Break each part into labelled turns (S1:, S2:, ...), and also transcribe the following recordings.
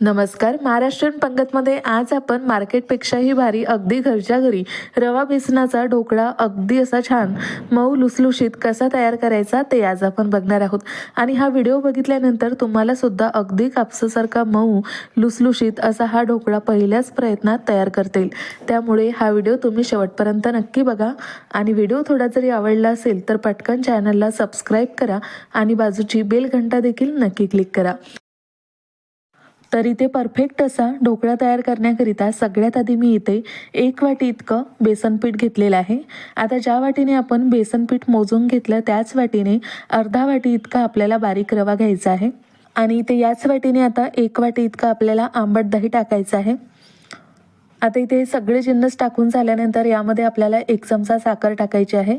S1: नमस्कार. महाराष्ट्रीयन पंगतमध्ये आज आपण मार्केटपेक्षाही भारी अगदी घरच्या घरी रवा बेसनाचा ढोकळा अगदी असा छान मऊ लुसलुशीत कसा तयार करायचा ते आज आपण बघणार आहोत. आणि हा व्हिडिओ बघितल्यानंतर तुम्हाला सुद्धा अगदी कापसासारखा मऊ लुसलुशीत असा हा ढोकळा पहिल्याच प्रयत्नात तयार करता येईल त्यामुळे हा व्हिडिओ तुम्ही शेवटपर्यंत नक्की बघा. आणि व्हिडिओ थोडा जरी आवडला असेल तर पटकन चॅनलला सबस्क्राईब करा आणि बाजूची बेल घंटा देखील नक्की क्लिक करा. तर इथे परफेक्ट असा ढोकळा तयार करण्याकरिता सगळ्यात आधी मी इथे एक वाटी इतकं बेसनपीठ घेतलेलं आहे. आता ज्या वाटीने आपण बेसनपीठ मोजून घेतलं त्याच वाटीने अर्धा वाटी इतका आपल्याला बारीक रवा घ्यायचा आहे. आणि इथे याच वाटीने आता एक वाटी इतका आपल्याला आंबट दही टाकायचं आहे. आता इथे सगळे जिन्नस टाकून झाल्यानंतर यामध्ये आपल्याला एक चमचा साखर टाकायची आहे.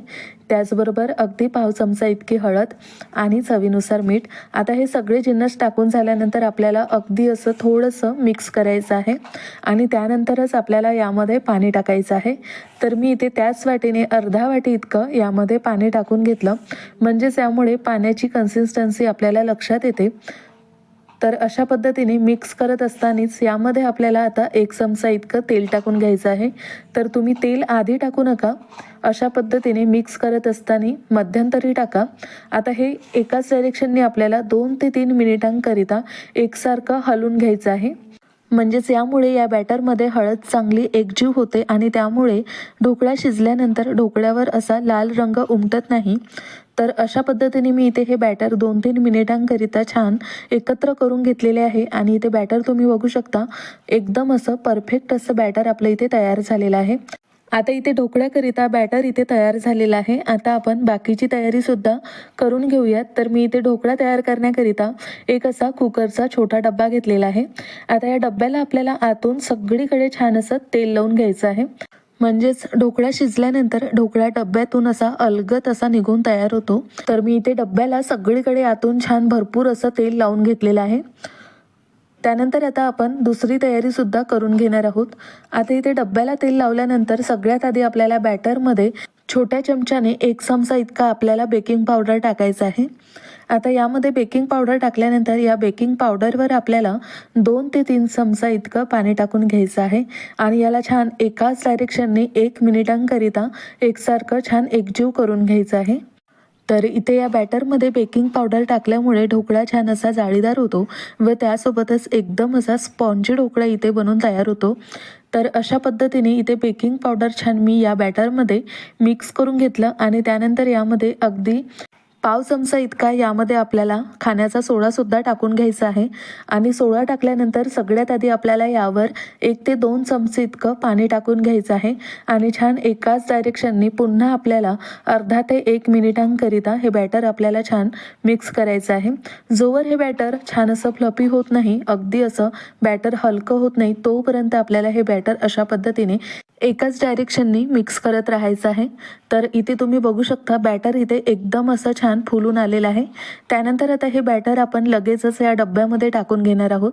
S1: त्याचबरोबर अगदी पाव चमचा इतकी हळद आणि चवीनुसार मीठ. आता हे सगळे जिन्नस टाकून झाल्यानंतर आपल्याला अगदी असं थोडंसं मिक्स करायचं आहे. आणि त्यानंतरच आपल्याला यामध्ये पाणी टाकायचं आहे. तर मी इथे त्याच वाटीने अर्धा वाटी इतकं यामध्ये पाणी टाकून घेतलं. म्हणजेच यामुळे पाण्याची कन्सिस्टन्सी आपल्याला लक्षात येते. तर अशा पद्धतीने मिक्स करत असतानाच यामध्ये आपल्याला आता एक चमचा इतकं तेल टाकून घ्यायचं आहे. तर तुम्ही तेल आधी टाकू नका. अशा पद्धतीने मिक्स करत असताना मध्यंतरी टाका. आता हे एकाच डायरेक्शनने आपल्याला दोन ते तीन मिनिटांकरिता एकसारखं हलवून घ्यायचं आहे. म्हणजेच यामुळे या बॅटरमध्ये हळद चांगली एकजीव होते आणि त्यामुळे ढोकळा शिजल्यानंतर ढोकळ्यावर असा लाल रंग उमटत नाही. तर अशा पद्धतीने मी इथे हे बॅटर दोन तीन मिनिटांकरिता छान एकत्र करून घेतलेले आहे. आणि इथे बॅटर तुम्ही बघू शकता एकदम असं परफेक्ट असं बॅटर आपलं इथे तयार झालेलं आहे. आता इथे ढोकळ्याकरिता बॅटर इथे तयार झालेला आहे. आता आपण बाकीची तयारीसुद्धा करून घेऊयात. तर मी इथे ढोकळा तयार करण्याकरिता एक असा कुकरचा छोटा डब्बा घेतलेला आहे. आता या डब्याला आपल्याला आतून सगळीकडे छान असं तेल लावून घ्यायचं आहे. म्हणजेच ढोकळा शिजल्यानंतर ढोकळा डब्यातून असा अलगत असा निघून तयार होतो. तर मी इथे डब्याला सगळीकडे आतून छान भरपूर असं तेल लावून घेतलेलं आहे. त्यानंतर आता आपण दुसरी तयारीसुद्धा करून घेणार आहोत. आता इथे डब्याला तेल लावल्यानंतर सगळ्यात आधी आपल्याला बॅटरमध्ये छोट्या चमच्याने एक चमचा इतका आपल्याला बेकिंग पावडर टाकायचा आहे. आता यामध्ये बेकिंग पावडर टाकल्यानंतर या बेकिंग पावडरवर आपल्याला दोन ते तीन चमचा इतकं पाणी टाकून घ्यायचं आहे. आणि याला छान एकाच डायरेक्शनने एक मिनिटांकरिता एकसारखं छान एकजीव करून घ्यायचं आहे. तर इथे या बॅटरमध्ये बेकिंग पावडर टाकल्यामुळे ढोकळा छान असा जाळीदार होतो व त्यासोबतच एकदम असा स्पॉन्जी ढोकळा इथे बनून तयार होतो. तर अशा पद्धतीने इथे बेकिंग पावडर छान मी या बॅटरमध्ये मिक्स करून घेतलं आणि त्यानंतर यामध्ये अगदी पाव चमचा इतका यामध्ये आपल्याला खाण्याचा सोडासुद्धा टाकून घ्यायचा आहे. आणि सोडा टाकल्यानंतर सगळ्यात आधी आपल्याला यावर एक ते दोन चमचे इतकं पाणी टाकून घ्यायचं आहे. आणि छान एकाच डायरेक्शननी पुन्हा आपल्याला अर्धा ते एक मिनिटांकरिता हे बॅटर आपल्याला छान मिक्स करायचं आहे. जोवर हे बॅटर छान असं फ्लपी होत नाही अगदी असं बॅटर हलकं होत नाही तोपर्यंत आपल्याला हे बॅटर अशा पद्धतीने एकाच डायरेक्शननी मिक्स करत राहायचं आहे. तर इथे तुम्ही बघू शकता बॅटर इथे एकदम असं छान फुलून आलेलं आहे. त्यानंतर आता हे बॅटर आपण लगेचच या डब्यामध्ये टाकून घेणार आहोत.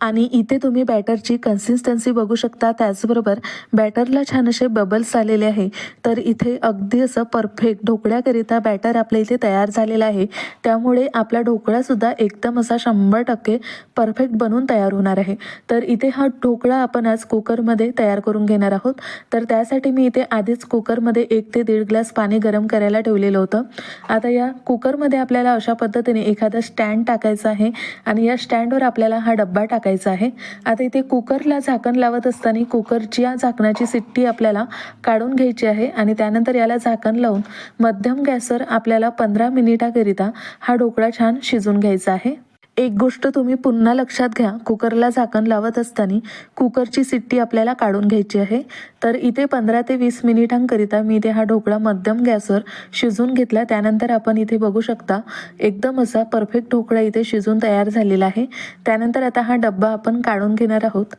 S1: आणि इथे तुम्ही बॅटरची कन्सिस्टन्सी बघू शकता. त्याचबरोबर बॅटरला छान असे बबल्स आलेले आहे. तर इथे अगदी असं परफेक्ट ढोकळ्याकरिता बॅटर आपल्या इथे तयार झालेलं आहे. त्यामुळे आपला ढोकळासुद्धा एकदम असा शंभर टक्के परफेक्ट बनून तयार होणार आहे. तर इथे हा ढोकळा आपण आज कुकरमध्ये तयार करून घेणार आहोत. तर त्यासाठी मी इथे आधीच कुकरमध्ये एक ते दीड ग्लास पाणी गरम करायला ठेवलेलं होतं. आता या कुकरमध्ये आपल्याला अशा पद्धतीने एखादा स्टँड टाकायचा आहे. आणि या स्टँडवर आपल्याला हा डब्बा टाकायचा आहे. आता इथे कुकरला झाकण लावत असताना कुकरची या झाकणाची सिट्टी आपल्याला काढून घ्यायची आहे आणि त्यानंतर याला झाकण लावून मध्यम गॅसवर आपल्याला पंधरा मिनिटाकरिता हा ढोकळा छान शिजून घ्यायचा आहे. एक गोष्ट तुम्ही पुन्हा लक्षात घ्या. कुकरला झाकण लावत असताना कुकरची सिट्टी आपल्याला काढून घ्यायची आहे. तर इथे पंधरा ते वीस मिनिटांकरिता मी इथे हा ढोकळा मध्यम गॅसवर शिजून घेतला. त्यानंतर आपण इथे बघू शकता एकदम असा परफेक्ट ढोकळा इथे शिजून तयार झालेला आहे. त्यानंतर आता हा डब्बा आपण काढून घेणार आहोत.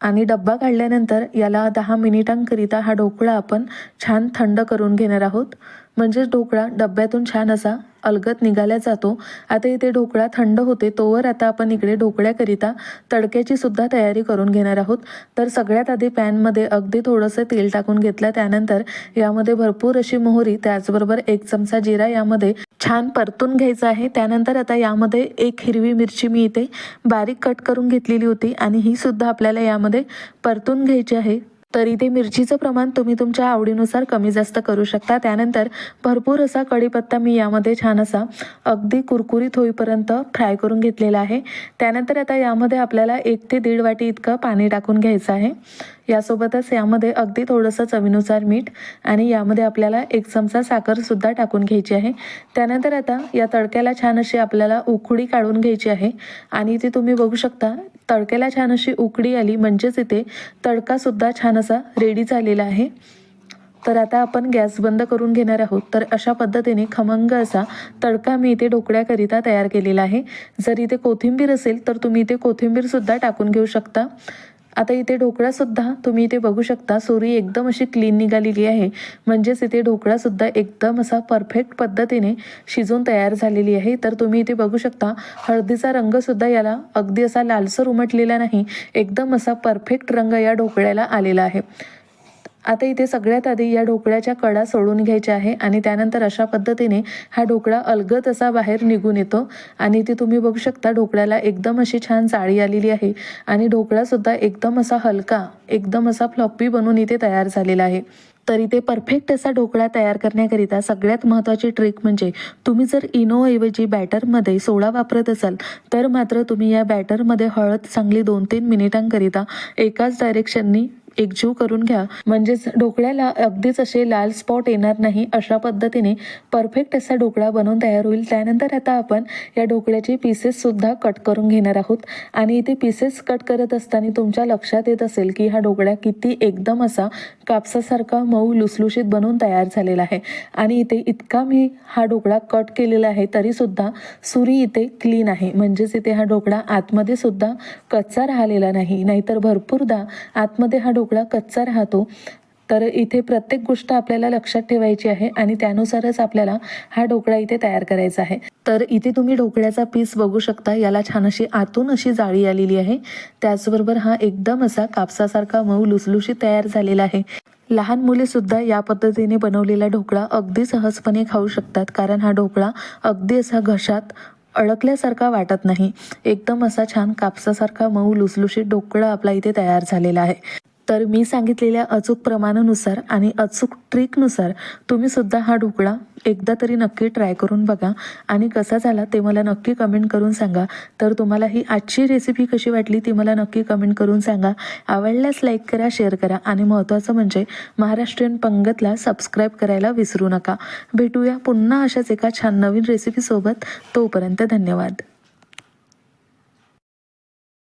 S1: आणि डब्बा काढल्यानंतर याला दहा मिनिटांकरिता हा ढोकळा आपण छान थंड करून घेणार आहोत. म्हणजेच ढोकळा डब्यातून छान असा अलगत निघाला जातो. आता इथे ढोकळा थंड होते तोवर आता आपण इकडे ढोकळ्याकरिता तडक्याची सुद्धा तयारी करून घेणार आहोत. तर सगळ्यात आधी पॅनमध्ये अगदी थोडंसं तेल टाकून घेतलं त्यानंतर यामध्ये भरपूर अशी मोहरी त्याचबरोबर एक चमचा जिरा यामध्ये छान परतून घ्यायचं आहे. त्यानंतर आता यामध्ये एक हिरवी मिरची मी इथे बारीक कट करून घेतलेली होती आणि ही सुद्धा आपल्याला यामध्ये परतून घ्यायची आहे. तर इथे मिरचीचं प्रमाण तुम्ही तुमच्या आवडीनुसार कमी जास्त करू शकता. त्यानंतर भरपूर असा कढीपत्ता मी यामध्ये छान असा अगदी कुरकुरीत होईपर्यंत फ्राय करून घेतलेला आहे. त्यानंतर आता यामध्ये आपल्याला एक ते दीड वाटी इतकं पाणी टाकून घ्यायचं आहे. यासोबतच यामध्ये अगदी थोडंसं चवीनुसार मीठ आणि यामध्ये आपल्याला एक चमचा साखरसुद्धा टाकून घ्यायची आहे. त्यानंतर आता या तडक्याला छान अशी आपल्याला उकडी काढून घ्यायची आहे आणि ती तुम्ही बघू शकता तडक्याला छान अशी उकडी आली. म्हणजेच इथे तडकासुद्धा छान असा रेडी झालेला आहे. तर आता आपण गॅस बंद करून घेणार आहोत. तर अशा पद्धतीने खमंग असा तडका मी इथे ढोकळ्याकरिता तयार केलेला आहे. जर इथे कोथिंबीर असेल तर तुम्ही इथे कोथिंबीरसुद्धा टाकून घेऊ शकता. आता इथे ढोकळासुद्धा तुम्ही इथे बघू शकता सुरी एकदम अशी क्लीन निघालेली आहे. म्हणजेच इथे ढोकळासुद्धा एकदम असा परफेक्ट पद्धतीने शिजून तयार झालेली आहे. तर तुम्ही इथे बघू शकता हळदीचा रंगसुद्धा याला अगदी असा लालसर उमटलेला नाही एकदम असा परफेक्ट रंग या ढोकळ्याला आलेला आहे. आता इथे सगळ्यात आधी या ढोकळ्याच्या कडा सोडून घ्यायच्या आहे आणि त्यानंतर अशा पद्धतीने हा ढोकळा अलगद असा बाहेर निघून येतो. आणि इथे तुम्ही बघू शकता ढोकळ्याला एकदम अशी छान जाळी आलेली आहे. आणि ढोकळासुद्धा एकदम असा हलका एकदम असा फ्लॉपी बनून इथे तयार झालेला आहे. तर इथे परफेक्ट असा ढोकळा तयार करण्याकरिता सगळ्यात महत्त्वाची ट्रिक म्हणजे तुम्ही जर इनोऐवजी बॅटरमध्ये सोडा वापरत असाल तर मात्र तुम्ही या बॅटरमध्ये हळद चांगली दोन तीन मिनिटांकरिता एकाच डायरेक्शननी एकजीव करून घ्या. म्हणजेच ढोकळ्याला अगदीच असे लाल स्पॉट येणार नाही अशा पद्धतीने परफेक्ट असा ढोकळा बनवून तयार होईल. त्यानंतर आता आपण या ढोकळ्याचे पीसेससुद्धा कट करून घेणार आहोत. आणि इथे पीसेस कट करत असताना तुमच्या लक्षात येत असेल की हा ढोकळा किती एकदम असा कापसासारखा मऊ लुसलुशीत बनवून तयार झालेला आहे. आणि इथे इतका मी हा ढोकळा कट केलेला आहे तरीसुद्धा सुरी इथे क्लीन आहे. म्हणजेच इथे हा ढोकळा आतमध्ये सुद्धा कच्चा राहिलेला नाही. नाहीतर भरपूरदा आतमध्ये हा ढोकळा ढोकळा कच्चा राहतो. तर इथे प्रत्येक गोष्ट आपल्याला लक्षात ठेवायची आहे आणि त्यानुसारच आपल्याला हा ढोकळा इथे तयार करायचा आहे. तर इथे तुम्ही ढोकळ्याचा पीस बघू शकता. याला छान अशी आतून अशी जाळी आलेली आहे. त्याचबरोबर हा एकदम असा कापसासारखा मऊ लुसलुशीत तयार झालेला आहे. लहान मुले सुद्धा या पद्धतीने बनवलेला ढोकळा अगदी सहजपणे खाऊ शकतात कारण हा ढोकळा अगदी असा घशात अडकल्यासारखा वाटत नाही. एकदम असा छान कापसासारखा मऊ लुसलुशीत ढोकळा आपला इथे तयार झालेला आहे. तर मी सांगितलेल्या अचूक प्रमाणानुसार आणि अचूक ट्रिकनुसार तुम्ही सुद्धा हा ढोकळा एकदा तरी नक्की ट्राय करून बघा. आणि कसा झाला ते मला नक्की कमेंट करून सांगा. तर तुम्हाला ही आजची रेसिपी कशी वाटली ती मला नक्की कमेंट करून सांगा. आवडल्यास लाईक करा शेअर करा आणि महत्त्वाचं म्हणजे महाराष्ट्रीयन पंगतला सबस्क्राईब करायला विसरू नका. भेटूया पुन्हा अशाच एका छान नवीन रेसिपीसोबत तोपर्यंत धन्यवाद.